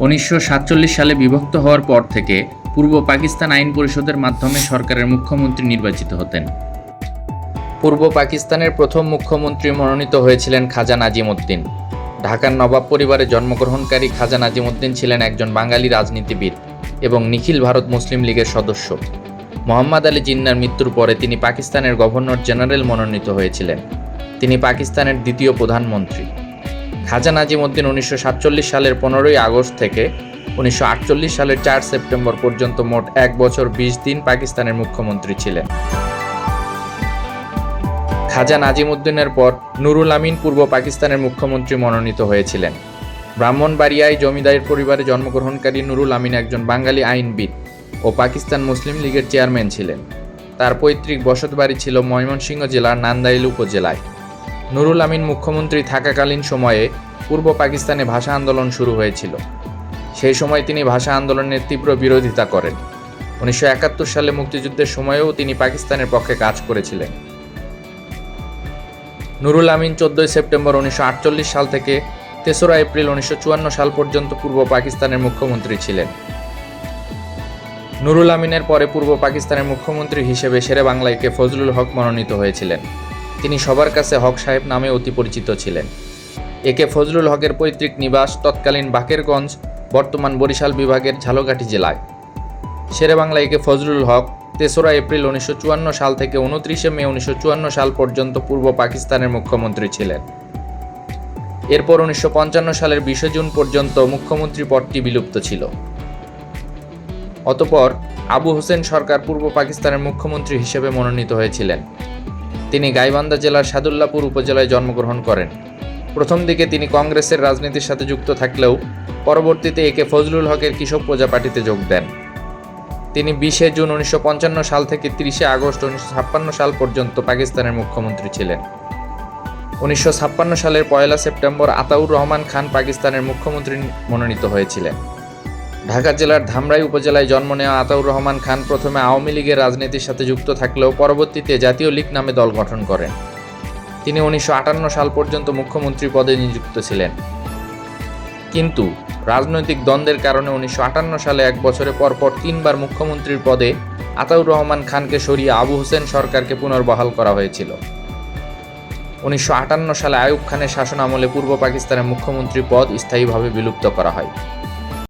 উনিশশো সাতচল্লিশ সালে বিভক্ত হওয়ার পর থেকে পূর্ব পাকিস্তান আইন পরিষদের মাধ্যমে সরকারের মুখ্যমন্ত্রী নির্বাচিত হতেন। পূর্ব পাকিস্তানের প্রথম মুখ্যমন্ত্রী মনোনীত হয়েছিলেন খাজা নাজিমউদ্দিন ঢাকার নবাব পরিবারে জন্মগ্রহণকারী খাজা নাজিমউদ্দিন ছিলেন একজন বাঙালি রাজনীতিবিদ এবং নিখিল ভারত মুসলিম লীগের সদস্য। মোহাম্মদ আলী জিন্নার মৃত্যুর পরে তিনি পাকিস্তানের গভর্নর জেনারেল মনোনীত হয়েছিলেন। তিনি পাকিস্তানের দ্বিতীয় প্রধানমন্ত্রী। খাজা নাজিমউদ্দিন উনিশশো সাতচল্লিশ সালের পনেরোই আগস্ট থেকে উনিশশো আটচল্লিশ সালের চার সেপ্টেম্বর পর্যন্ত মোট এক বছর বিশ দিন পাকিস্তানের মুখ্যমন্ত্রী ছিলেন। খাজা নাজিমউদ্দিনের পর নুরুল আমিন পূর্ব পাকিস্তানের মুখ্যমন্ত্রী মনোনীত হয়েছিলেন। ব্রাহ্মণবাড়িয়ায় জমিদারের পরিবারে জন্মগ্রহণকারী নুরুল আমিন একজন বাঙালি আইনবিদ ও পাকিস্তান মুসলিম লীগের চেয়ারম্যান ছিলেন। তার পৈতৃক বসতবাড়ি ছিল ময়মনসিংহ জেলার নান্দাইল উপজেলায়। নুরুল আমিন মুখ্যমন্ত্রী থাকাকালীন সময়ে পূর্ব পাকিস্তানে ভাষা আন্দোলন শুরু হয়েছিল। সেই সময় তিনি ভাষা আন্দোলনের তীব্র বিরোধিতা করেন। উনিশশো একাত্তর সালে মুক্তিযুদ্ধের সময়েও তিনি পাকিস্তানের পক্ষে কাজ করেছিলেন। নুরুল আমিন চোদ্দই সেপ্টেম্বর উনিশশো আটচল্লিশ সাল থেকে তেসরা এপ্রিল উনিশশো চুয়ান্ন সাল পর্যন্ত পূর্ব পাকিস্তানের মুখ্যমন্ত্রী ছিলেন। নুরুল আমিনের পরে পূর্ব পাকিস্তানের মুখ্যমন্ত্রী হিসেবে শেরে বাংলাইকে ফজলুল হক মনোনীত হয়েছিলেন। তিনি সবার কাছে হক সাহেব নামে অতি পরিচিত ছিলেন। একে ফজলুল হকের পৈতৃক নিবাস তৎকালীন বাকেরগঞ্জ, বর্তমান বরিশাল বিভাগের ঝালকাঠি জেলায়। শেরে বাংলাইকে ফজলুল হক তেসরা এপ্রিল উনিশশো চুয়ান্ন সাল থেকে উনত্রিশে মে উনিশশো চুয়ান্ন সাল পর্যন্ত পূর্ব পাকিস্তানের মুখ্যমন্ত্রী ছিলেন। এরপর উনিশশো পঞ্চান্ন সালের বিশে জুন পর্যন্ত মুখ্যমন্ত্রী পদটি বিলুপ্ত ছিল। অতপর আবু হোসেন সরকার পূর্ব পাকিস্তানের মুখ্যমন্ত্রী হিসেবে মনোনীত হয়েছিলেন। তিনি গাইবান্ধা জেলার সাদুল্লাপুর উপজেলায় জন্মগ্রহণ করেন। প্রথম দিকে তিনি কংগ্রেসের রাজনীতির সাথে যুক্ত থাকলেও পরবর্তীতে একে ফজলুল হকের কৃষক প্রজা পার্টিতে যোগ দেন। তিনি বিশে জুন উনিশশো পঞ্চান্ন সাল থেকে তিরিশে আগস্ট উনিশশো ছাপ্পান্ন সাল পর্যন্ত পাকিস্তানের মুখ্যমন্ত্রী ছিলেন। উনিশশো ছাপ্পান্ন সালের পয়লা সেপ্টেম্বর আতাউর রহমান খান পাকিস্তানের মুখ্যমন্ত্রী মনোনীত হয়েছিলেন। ঢাকা জেলার ধামরাই উপজেলায় জন্ম নেওয়া আতাউর রহমান খান প্রথমে আওয়ামী লীগের রাজনীতির সাথে যুক্ত থাকলেও পরবর্তীতে জাতীয় লীগ নামে দল গঠন করেন। তিনি উনিশশো আটান্ন সাল পর্যন্ত মুখ্যমন্ত্রী পদে নিযুক্ত ছিলেন। কিন্তু রাজনৈতিক দ্বন্দ্বের কারণে উনিশশো আটান্ন সালে এক বছরে পরপর তিনবার মুখ্যমন্ত্রীর পদে আতাউর রহমান খানকে সরিয়ে আবু হোসেন সরকারকে পুনর্বহাল করা হয়েছিল। উনিশশো আটান্ন সালে আয়ুব খানের শাসন আমলে পূর্ব পাকিস্তানের মুখ্যমন্ত্রী পদ স্থায়ীভাবে বিলুপ্ত করা হয়।